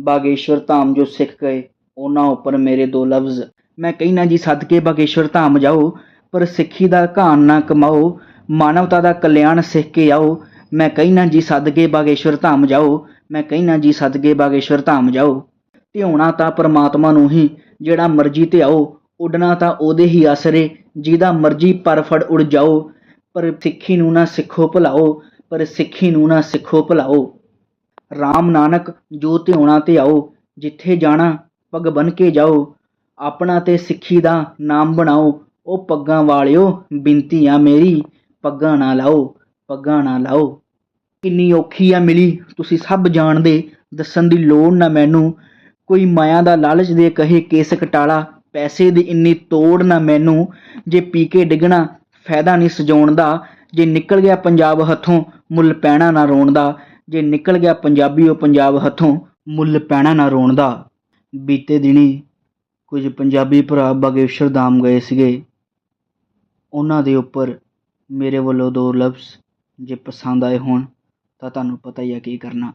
ਬਾਗੇਸ਼ਵਰ ਧਾਮ ਜੋ ਸਿੱਖ ਗਏ, ਉਹਨਾਂ ਉੱਪਰ ਮੇਰੇ ਦੋ ਲਫ਼ਜ਼। ਮੈਂ ਕਹਿਣਾ ਜੀ, ਸਦਕੇ ਬਾਗੇਸ਼ਵਰ ਧਾਮ ਜਾਓ, ਪਰ ਸਿੱਖੀ ਦਾ ਘਾਣ ਨਾ ਕਮਾਓ, ਮਾਨਵਤਾ ਦਾ ਕਲਿਆਣ ਸਿੱਖ ਕੇ ਆਓ। ਮੈਂ ਕਹਿਣਾ ਜੀ, ਸਦਕੇ ਬਾਗੇਸ਼ਵਰ ਧਾਮ ਜਾਓ, ਮੈਂ ਕਹਿਣਾ ਜੀ, ਸਦਕੇ ਬਾਗੇਸ਼ਵਰ ਧਾਮ ਜਾਓ। ਧਿਆਉਣਾ ਤਾਂ ਪਰਮਾਤਮਾ ਨੂੰ ਹੀ, ਜਿਹੜਾ ਮਰਜ਼ੀ ਧਿਆਓ, ਉੱਡਣਾ ਤਾਂ ਉਹਦੇ ਹੀ ਆਸਰੇ, ਜਿਹਦਾ ਮਰਜ਼ੀ ਪਰ ਫੜ ਉੜ ਜਾਓ। ਪਰ ਸਿੱਖੀ ਨੂੰ ਨਾ ਸਿੱਖੋ ਭੁਲਾਓ, ਪਰ ਸਿੱਖੀ ਨੂੰ ਨਾ ਸਿੱਖੋ ਭੁਲਾਓ। RAM ਨਾਨਕ ਜੋ ਧਿਆਉਣਾ ਆਓ, ਜਿੱਥੇ ਜਾਣਾ ਪੱਗ ਬਨ ਕੇ ਜਾਓ, ਆਪਣਾ ਤੇ ਸਿੱਖੀ ਦਾ ਨਾਮ ਬਣਾਓ, ਉਹ ਪੱਗਾਂ ਵਾਲਿਓ ਬਿੰਤੀ ਆ ਮੇਰੀ, ਪੱਗਾਂ ਨਾ ਲਾਓ, ਪੱਗਾਂ ਨਾ ਲਾਓ। ਕਿੰਨੀ ਔਖੀ ਆ ਮਿਲੀ, ਤੁਸੀਂ ਸਭ ਜਾਣਦੇ, ਦੱਸਣ ਦੀ ਲੋੜ ਨਾ ਮੈਨੂੰ। ਕੋਈ ਮਾਇਆ ਦਾ ਲਾਲਚ ਦੇ ਕਹੇ ਕੇਸ ਕਟਾਲਾ, ਪੈਸੇ ਦੀ ਇੰਨੀ ਤੋੜ ਨਾ ਮੈਨੂੰ। ਜੇ ਪੀ ਕੇ ਡਿੱਗਣਾ, ਫਾਇਦਾ ਨਹੀਂ ਸਜਾਉਣ ਦਾ। ਜੇ ਨਿਕਲ ਗਿਆ ਪੰਜਾਬ ਹੱਥੋਂ, ਮੁੱਲ ਪੈਣਾ ਨਾ ਰੋਣ ਦਾ। ਜੇ ਨਿਕਲ ਗਿਆ ਪੰਜਾਬੀ ਉਹ ਪੰਜਾਬ ਹੱਥੋਂ, ਮੁੱਲ ਪੈਣਾ ਨਾ ਰੋਣ ਦਾ। ਬੀਤੇ ਦਿਨੀ ਕੁਝ ਪੰਜਾਬੀ ਭਰਾ ਬਾਗੇਸ਼ਵਰ ਧਾਮ ਗਏ ਸੀਗੇ। ਉਹਨਾਂ ਦੇ ਉੱਪਰ ਮੇਰੇ ਵੱਲੋਂ ਦੋ ਲਫ਼ਜ਼, ਜੇ ਪਸੰਦ ਆਏ ਹੋਣ ਤਾਂ ਤੁਹਾਨੂੰ ਪਤਾ ਹੀ ਹੈ ਕੀ ਕਰਨਾ।